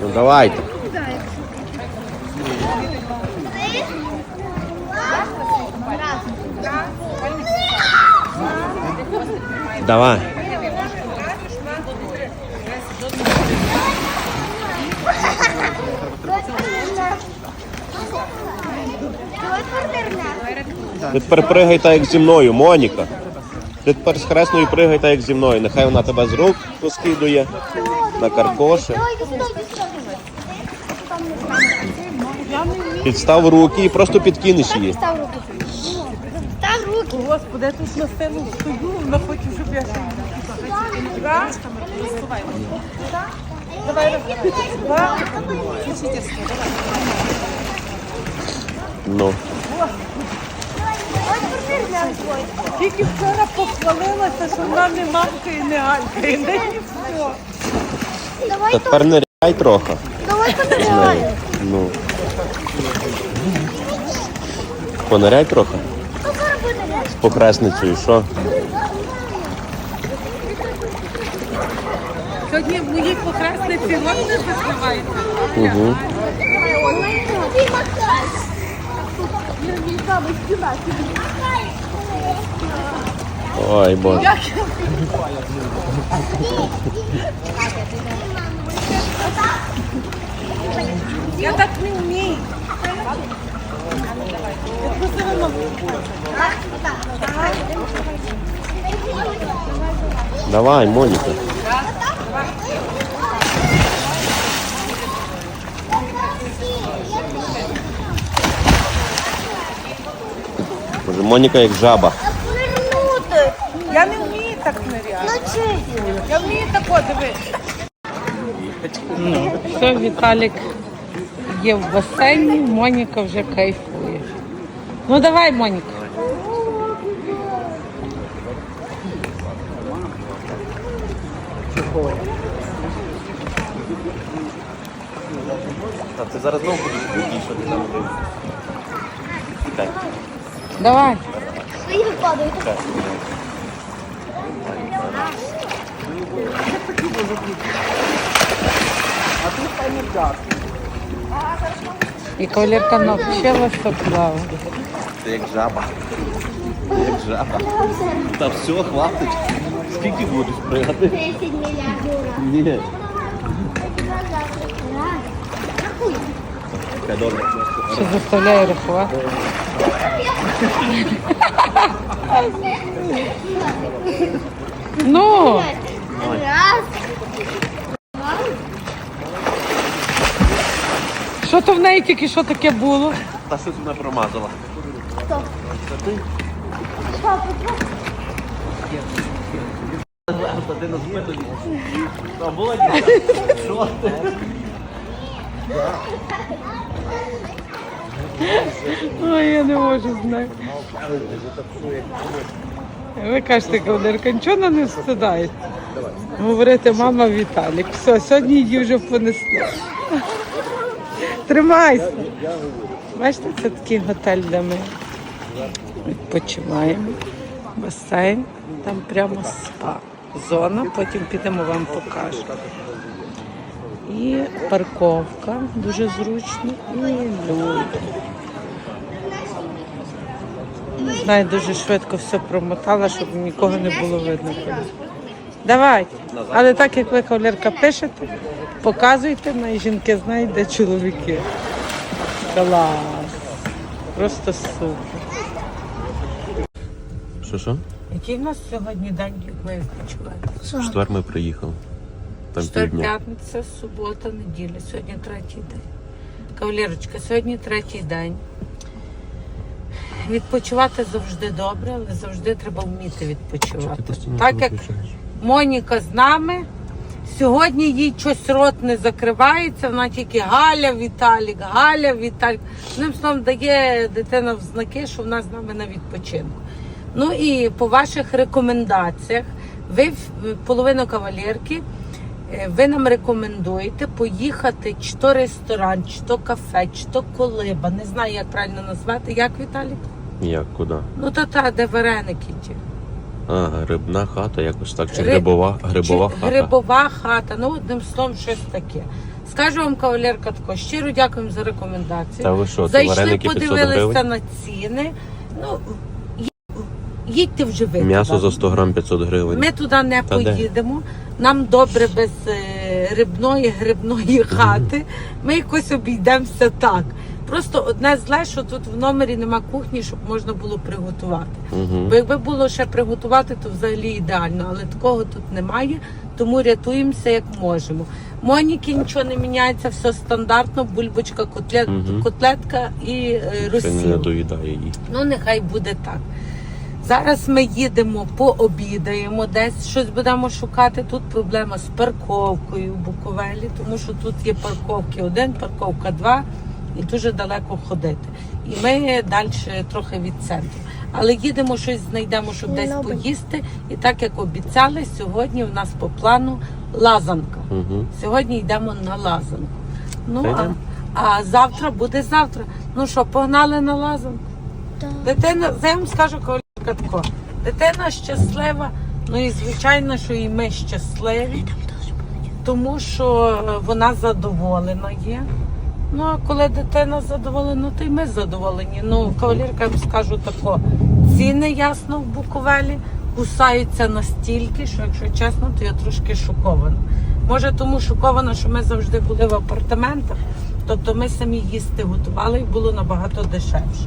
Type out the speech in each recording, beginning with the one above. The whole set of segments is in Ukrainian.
Ну давайте. Давай. Тепер пригай так, як зі мною, Моніка. Ти тепер з хресною пригай так, як зі мною. Нехай вона тебе з рук поскидує на каркоші. Підстав руки і просто підкинеш її. Став руки. Господи, я тут на сцену стою, вона хоче, щоб я ще Раз. Давай. Ну. Тільки вчора похвалилася, що вона не мамка і не Алька, і не ніхто. Давай тепер ниряй трохи. Давай помирай. Ну. Пониряй трохи. Ну. З похресницею, що? Сьогодні в моїй похресниці рот не закривається. Угу. Ой, боже. Я так не вмію. Я просила маму. Давай, Моніка. Боже, Моніка як жаба. Повернути. Я не вмію так ниряти. Я вмію тако дивитися. Ну, все, Віталік є в басейні, Моніка вже кайфує. Ну давай, Моніка. Та ти зараз знову будеш бути, що ти там робиш. Так. Давай. Свої падають. І кавалерка навчилася плавати. Ти як жаба. Ти як жаба. Та все, хватить. Скільки будеш пригати? 10 мільярдів. Ні. Що заставляє рахувати. Ну, Раз. що то в неї тільки що таке було? Та щось вона промазала. Хто? Це ти? Папа, папа. Та ти на спину. Та Володя, що ти? Ой, я не можу з нею. Ви кажете, кавалерка, нічого вона не встидає. Говорите, мама Віталік. Все, сьогодні її вже понесло. Тримайся. Бачите, це такий готель, де ми відпочиваємо. Басейн, там прямо спа. Зона, потім підемо вам покажу. І парковка дуже зручно, і люди. Знаю, дуже швидко все промотала, щоб нікого не було видно. Давайте. Але так як ви кавалерка пишете, показуйте, на жінки знають, де чоловіки. Клас. Просто супер. Що що? Який в нас сьогодні день, як ви відпочиваєте? В четвер ми приїхали. Там Четвер, півдня. п'ятниця, субота, неділя. Сьогодні третій день. Кавалерочка, сьогодні третій день. Відпочивати завжди добре, але завжди треба вміти відпочивати. Так як Моніка з нами, сьогодні їй щось рот не закривається, вона тільки Галя Віталік, Галя Віталік. Одним словом дає дитина в знаки, що вона з нами на відпочинку. Ну і по ваших рекомендаціях, ви половину кавалерки, ви нам рекомендуєте поїхати чи то ресторан, чи то кафе, чи то колиба. Не знаю, як правильно назвати. Як Віталік? Як, куди? Ну та та, де вареники ті. А, грибна хата, якось так. Чи Гри- грибова, грибова Чи хата. Грибова хата, ну одним словом, щось таке. Скажу вам, кавалерка, тако, щиро дякуємо за рекомендацію. Та ви що, Зайшли, вареники 500 подивилися на ціни. Ну, їдьте вже ви. М'ясо туди. за 100 грам 500 гривень. Ми туди не Та де? поїдемо. Нам добре без е, рибної грибної хати. Ми якось обійдемося так. Просто одне зле, що тут в номері нема кухні, щоб можна було приготувати. Угу. Бо якби було ще приготувати, то взагалі ідеально, але такого тут немає, тому рятуємося як можемо. Моніки нічого не міняється, все стандартно, бульбочка, котлет, Мгм. котлетка і е, Це не розсіл. надоїдає їй. Ну, нехай буде так. Зараз ми їдемо, пообідаємо, десь щось будемо шукати. Тут проблема з парковкою в Буковелі, тому що тут є парковки один, парковка два, і дуже далеко ходити. І ми далі трохи від центру. Але їдемо, щось знайдемо, щоб десь поїсти. І так як обіцяли, сьогодні в нас по плану лазанка. Угу. Сьогодні йдемо на лазанку. Ну, а, а завтра буде завтра. Ну що, погнали на лазанку? Дитина, я вам скажу, Кавалерка, тако, дитина щаслива, ну і звичайно, що і ми щасливі, тому що е, вона задоволена є. Ну, а коли дитина задоволена, то й ми задоволені. Ну, кавалерка, я вам скажу тако, ціни ясно в Буковелі кусаються настільки, що, якщо чесно, то я трошки шокована. Може, тому шокована, що ми завжди були в апартаментах, тобто ми самі їсти готували і було набагато дешевше.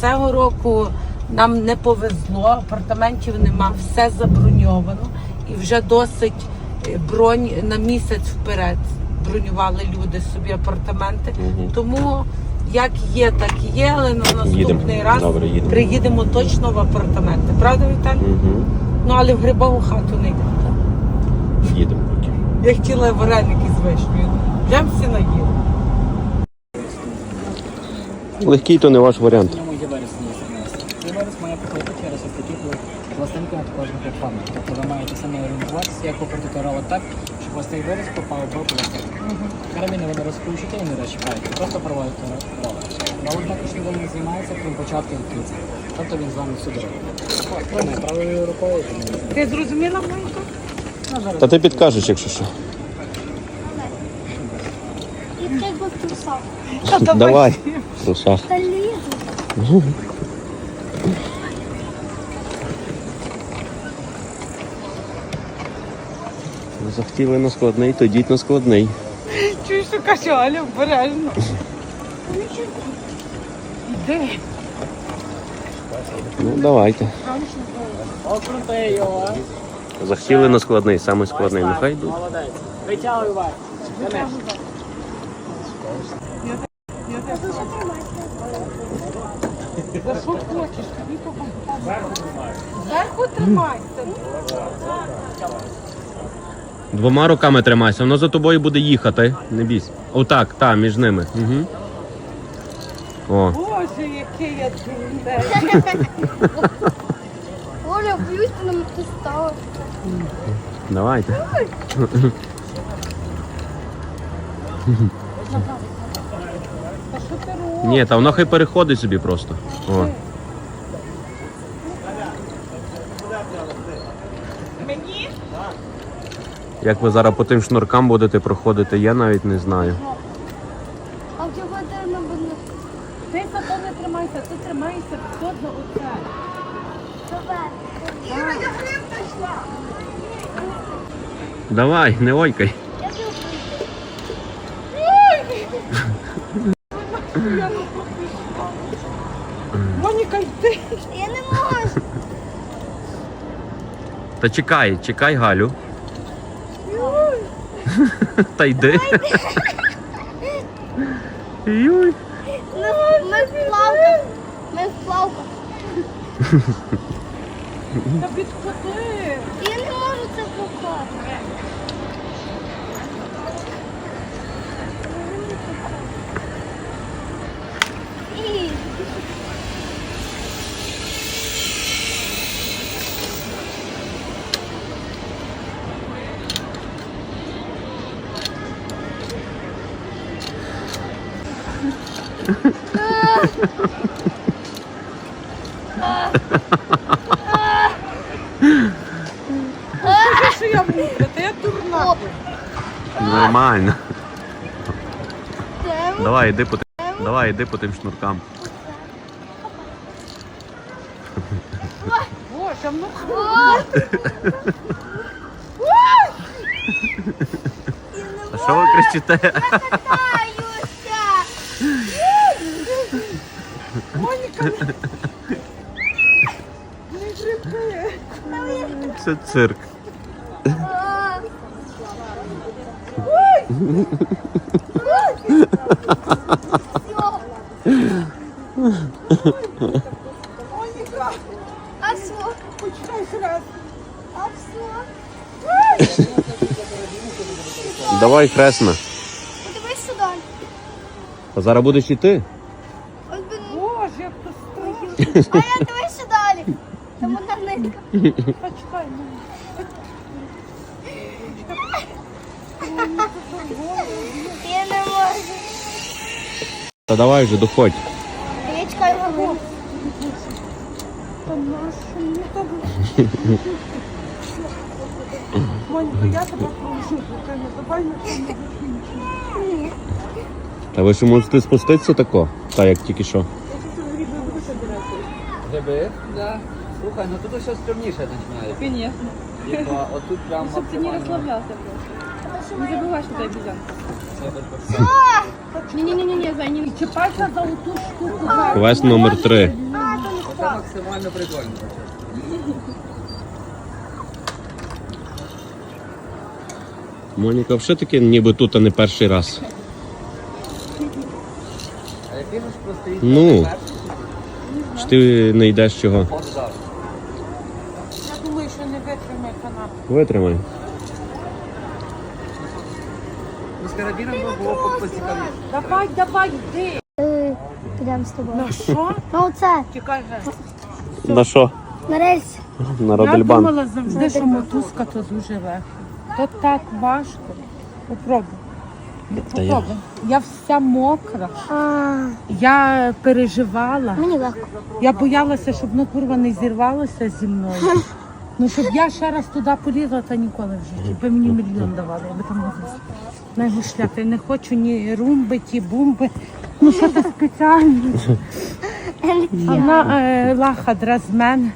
Цього року нам не повезло, апартаментів нема, все заброньовано і вже досить е, бронь на місяць вперед бронювали люди собі апартаменти. Мгм. Тому як є, так і є, але на наступний Їдемо. раз Добре, їдемо. приїдемо точно в апартаменти. Правда, Віталій? Угу. Ну але в грибову хату не йдемо. Їдемо поки. Я хотіла вареники з вишнею. Вже всі наїли. Легкий то не ваш варіант. Пластинки над кожним. Тобто ви маєте самі орієнтуватися, як покрутити ролик так, щоб ось цей виріз попав в пластинку. Карабіни ви не розкручуєте і не розчіпаєте, просто проводите ролик. Ролик також ніколи не знімається, крім початку і кінця. Тобто він з вами всюди робить. Правою рукою. Ти зрозуміла, Монька? Ну, Та ти підкажеш, якщо що. І ти би писав. Давай. Руша. Та лізу. Захотіли на складний, то йдіть на складний. Чуєш, що каже, Аля, обережно. Іди. Ну давайте. Окрути його. Захотіли на складний, саме складний. Нехай йдуть. Молодець. Витягуй вас. За що хочеш? Тобі кого? Зверху тримайся. Двома руками тримайся, воно за тобою буде їхати. Не бійся. Отак, та, між ними. Угу. О, Боже, який я дурне. Оля, боюсь, ти нам ти стала. давайте. Та що ти робиш? Ні, та воно хай переходить собі просто. О. Як ви зараз по тим шнуркам будете проходити, я навіть не знаю. А в тебе де на? Ти за то не тримайся, ти тримайся за оце. Іра, я хліб знайшла. Давай, не ойкай. Я тут. Моніка, йди. Я не можу. Та чекай, чекай Галю. Та йди. Юй. Ми, ми в плавках. Ми в плавках. Та підходи. Я не можу це попасти. І. Та я дурна. Нормально. Давай, іди по тим. Давай, іди по тим шнуркам. Боже, ну А що ви кричите? Каюся. Це цирк. Давай хресна. Подивись сюди. А зараз будеш йти? Ось би Боже, як то стоїть. А я дивися далі. Там одна нитка. Почекай, ну. Я не можу. Та давай вже доходь. Я чекаю вагон. Монька, я тебе прошу, ти не давай на Та ви що можете спуститися тако? Та як тільки що. Гриби? Да. Слухай, ну тут все стрімніше. Конечно. Типа, отут прям Щоб ти не розслаблявся просто. Не забувай, що обізянка. Це просто Ні-ні-ні, Зай, не Чіпайся за оту штуку. Квест номер три. Це максимально прикольно. Моніка, все таки ніби тут, а не перший раз. Ну. Чи ти не йдеш чого? Я думаю, що не витримає канапу. Витримай. Ну, з карабіном би було поцікавіше. Давай, давай, йди. Підемо з тобою. На що? Ну оце, Чекай, Ге. На що? на рельсі. На Я Родельбан. думала завжди, що мотузка то дуже легко. То так важко. Попробуй. Та я- Попробуй. Я вся мокра. А, Я переживала. мені легко. Я боялася, щоб ну курва не зірвалося зі мною. Ну щоб я ще раз туди полізла, та ніколи в житті. Би мені мільйон давали, я би там зайшла. Найгушляти. Я не хочу ні румби, ті бумби. Ну що це спеціально? А вона е, лахадра з мене.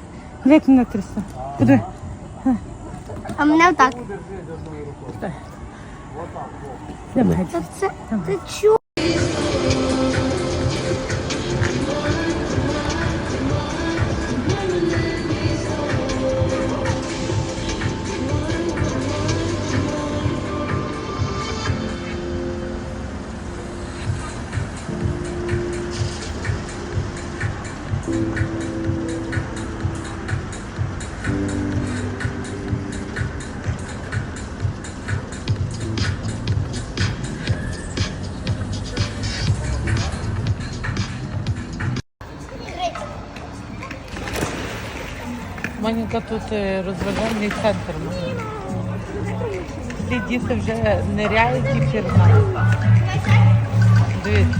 Як мене трясе? Куди? А мене отак. Давай. Це це. Ти чу? Маленька тут е, розважальний центр. Ці діти вже ниряють і пірнають. Дивіться,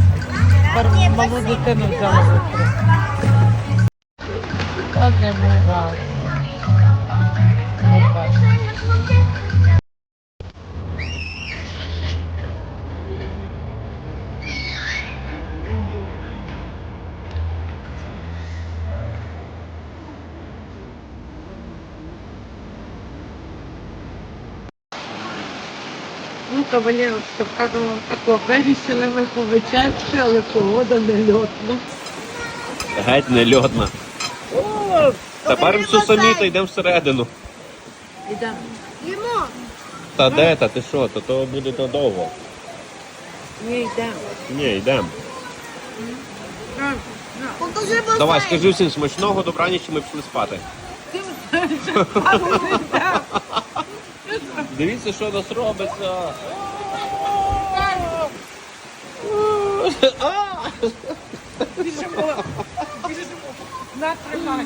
малу дитину взяла. Так. Та не буває. Ну, кавалерочка, кажемо вам тако, вирішили ми повечерці, але погода не льотна. Геть не льотна. Тепер все самі та йдемо всередину. Ідемо. Їмо. Та де та ти що? То то буде надовго. Ні, йдемо. Ні, йдемо. Покажи бо Давай, скажи всім смачного, добраніч, і ми пішли спати. Дивіться, що у нас робиться. Біжимо. Біжимо. На, тримай.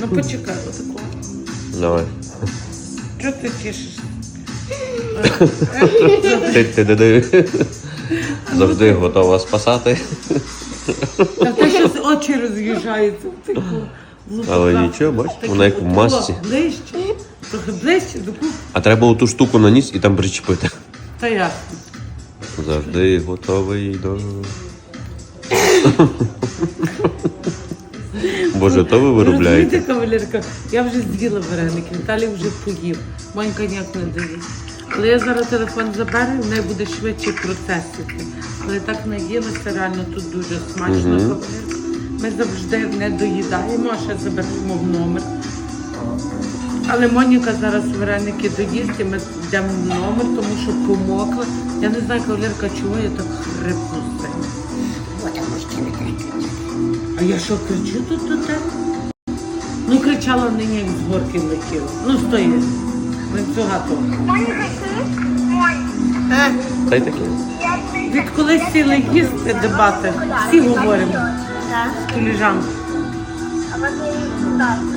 Ну, почекай, отако. Давай. Чого ти тішишся? Ти-ти-ди-ди. Завжди готова спасати. Та ти щось очі роз'їжджаються. Але нічого, бач, вона як в масці. Ближче. Ближче до кухні. А треба оту штуку на ніс і там причепити. Та як? Завжди готовий до. Боже, то ви виробляєте. Розумієте, кавалерка, я вже з'їла вареники, Віталій вже поїв. Монька ніяк не доїсть. Але я зараз телефон заберу, в неї буде швидше процесити. Але так наїлася, реально тут дуже смачно, Мгм. кавалерка. Ми завжди не доїдаємо, а ще заберемо в номер. Але Моніка зараз вареники доїсть, і ми йдемо в номер, тому що помокла. Я не знаю, кавалерка, чого я так хрипну сильно. А я що кричу тут до тебе? Ну кричала нині, як з горки летіла. Ну стоїть. Ланцюга то. Та й таке. Від сіли їсти дебати, всі говоримо. Коліжанки. А вот я так.